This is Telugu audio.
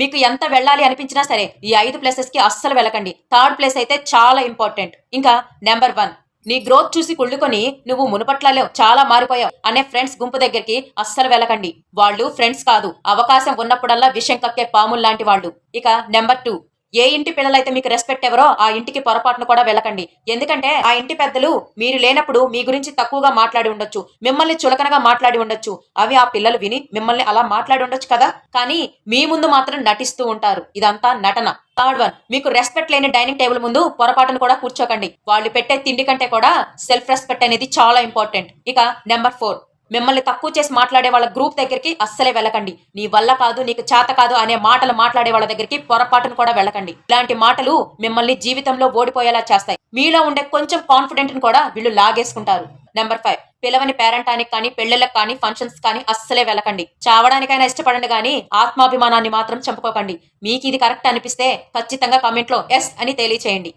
మీకు ఎంత వెళ్ళాలి అనిపించినా సరే ఈ ఐదు ప్లేసెస్కి అస్సలు వెళ్ళకండి. థర్డ్ ప్లేస్ అయితే చాలా ఇంపార్టెంట్ ఇంకా నెంబర్ వన్ నీ గ్రోత్ చూసి కుళ్ళుకొని నువ్వు మునుపట్లలో చాలా మారిపోయావు అనే ఫ్రెండ్స్ గుంపు దగ్గరికి అస్సలు వెళ్ళకండి. వాళ్ళు ఫ్రెండ్స్ కాదు అవకాశం ఉన్నప్పుడల్లా విషయం కక్కే పాముల్లాంటి వాళ్ళు. ఇక నెంబర్ టూ ఏ ఇంటి పిల్లలైతే మీకు రెస్పెక్ట్ ఎవరో ఆ ఇంటికి పొరపాటును కూడా వెళ్ళకండి. ఎందుకంటే ఆ ఇంటి పెద్దలు మీరు లేనప్పుడు మీ గురించి తక్కువగా మాట్లాడి ఉండొచ్చు మిమ్మల్ని చులకనగా మాట్లాడి ఉండొచ్చు. అవి ఆ పిల్లలు విని మిమ్మల్ని అలా మాట్లాడి ఉండొచ్చు కదా? కానీ మీ ముందు మాత్రం నటిస్తూ ఉంటారు. ఇదంతా నటన. థర్డ్ వన్ మీకు రెస్పెక్ట్ లేని డైనింగ్ టేబుల్ ముందు పొరపాటును కూడా కూర్చోకండి. వాళ్ళు పెట్టే తిండి కంటే కూడా సెల్ఫ్ రెస్పెక్ట్ అనేది చాలా ఇంపార్టెంట్ ఇక నెంబర్ ఫోర్ మిమ్మల్ని తక్కువ చేసి మాట్లాడే వాళ్ళ గ్రూప్ దగ్గరికి అస్సలే వెళ్ళకండి. నీ వల్ల కాదు నీకు చేత కాదు అనే మాటలు మాట్లాడే వాళ్ళ దగ్గరికి పొరపాటును కూడా వెళ్ళకండి. ఇలాంటి మాటలు మిమ్మల్ని జీవితంలో ఓడిపోయేలా చేస్తాయి. మీలో ఉండే కొంచెం కాన్ఫిడెంట్ కూడా వీళ్ళు లాగేసుకుంటారు. నెంబర్ ఫైవ్ పిలవని పేరెంటానికి కానీ పెళ్ళిళ్ళకి కానీ ఫంక్షన్స్ కానీ అస్సలే వెళ్ళకండి. చావడానికైనా ఇష్టపడండి కానీ ఆత్మాభిమానాన్ని మాత్రం చంపుకోకండి. మీకు ఇది కరెక్ట్ అనిపిస్తే ఖచ్చితంగా కామెంట్లో ఎస్ అని తెలియచేయండి